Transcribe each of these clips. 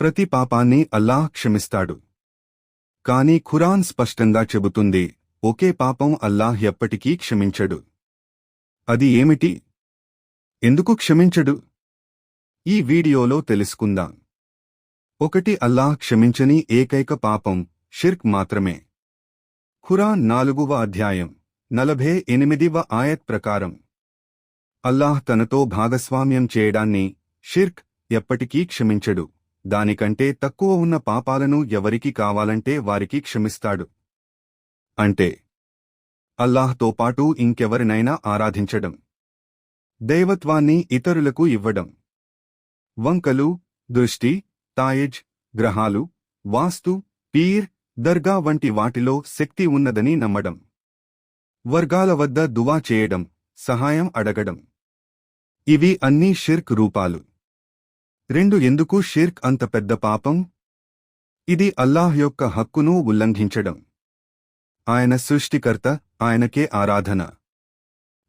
ప్రతి పాపాన్ని అల్లాహ్ క్షమిస్తాడు. కాని ఖురాన్ స్పష్టంగా చెబుతుంది ఒకే పాపం అల్లాహ్ ఎప్పటికీ క్షమించడు. అది ఏమిటి? ఎందుకు క్షమించడు? ఈ వీడియోలో తెలుసుకుందాం. ఒకటి అల్లాహ్ క్షమించని ఏకైక పాపం షిర్క్ మాత్రమే. ఖురాన్ నాలుగవ అధ్యాయం నలభై ఎనిమిదివ ఆయత్ ప్రకారం. అల్లాహ్ తనతో భాగస్వామ్యం చేయడాన్ని షిర్క్ ఎప్పటికీ క్షమించడు. దానికంటే తక్కువ ఉన్న పాపాలను ఎవరికి కావాలంటే వారికి క్షమిస్తాడు. అంటే అల్లాహ్తో పాటు ఇంకెవరినైనా ఆరాధించడం. దైవత్వాన్ని ఇతరులకు ఇవ్వడం. వంకలు దృష్టి తాయిజ్ గ్రహాలు వాస్తు పీర్ దర్గా వంటి వాటిలో శక్తి ఉన్నదని నమ్మడం. వర్గాల వద్ద దువా చేయడం సహాయం అడగడం. ఇవి అన్నీ షిర్క్ రూపాలు. రెండు ఎందుకు షిర్క్ అంత పెద్ద పాపం? ఇది అల్లాహ్ యొక్క హక్కును ఉల్లంఘించడం. ఆయన సృష్టికర్త ఆయనకే ఆరాధన.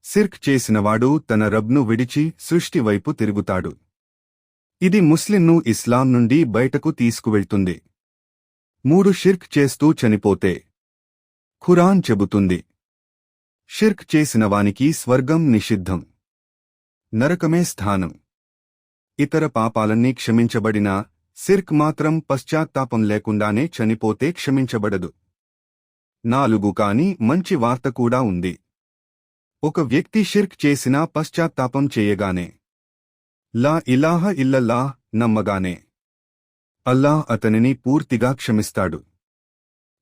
సిర్క్ చేసినవాడు తన రబ్ను విడిచి సృష్టి వైపు తిరుగుతాడు. ఇది ముస్లింను ఇస్లాం నుండి బయటకు తీసుకువెళ్తుంది. మూడు షిర్క్ చేస్తూ చనిపోతే. ఖురాన్ చెబుతుంది. షిర్క్ చేసినవానికి స్వర్గం నిషిద్ధం. నరకమే స్థానం. ఇతర పాపాలన్నీ క్షమించబడినా సిర్క్ మాత్రం పశ్చాత్తాపం లేకుండానే చనిపోతే క్షమించబడదు. నాలుగు కాని మంచి వార్త కూడా ఉంది. ఒక వ్యక్తి షిర్క్ చేసినా పశ్చాత్తాపం చేయగానే లా ఇలాహ ఇల్లల్లా నమ్మగానే అల్లాహ్ అతనిని పూర్తిగా క్షమిస్తాడు.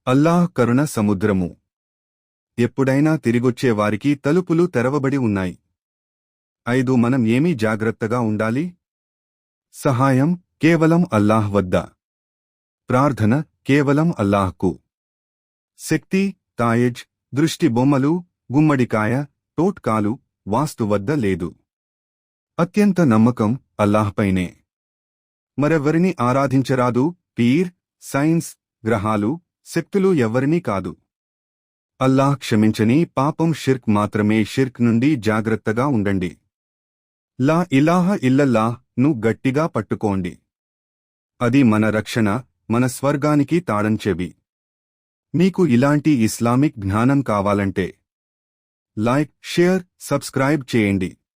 అల్లాహ్ కరుణ సముద్రము. ఎప్పుడైనా తిరిగొచ్చే వారికి తలుపులు తెరవబడి ఉన్నాయి. ఐదు మనం ఏమీ జాగ్రత్తగా ఉండాలి? సహాయం కేవలం అల్లాహ్ వద్ద. ప్రార్థన కేవలం అల్లాహ్కు. శక్తి తాయెజ్ దృష్టి బొమ్మలు గుమ్మడికాయ టోట్కాలు వాస్తు వద్ద లేదు. అత్యంత నమ్మకం అల్లాహ్పైనే. మరెవ్వరిని ఆరాధించరాదు పీర్ సైన్స్ గ్రహాలు శక్తులు ఎవ్వరినీ కాదు. అల్లాహ్ క్షమించని పాపం షిర్క్ మాత్రమే షిర్క్ నుండి జాగ్రత్తగా ఉండండి. లా ఇలాహ ఇల్లల్లాహ్ ను గట్టిగా పట్టుకోండి. అది మన రక్షణ మన స్వర్గానికి తాళం చెవి మీకు ఇలాంటి ఇస్లామిక్ జ్ఞానం కావాలంటే లైక్ షేర్ సబ్స్క్రైబ్ చేయండి.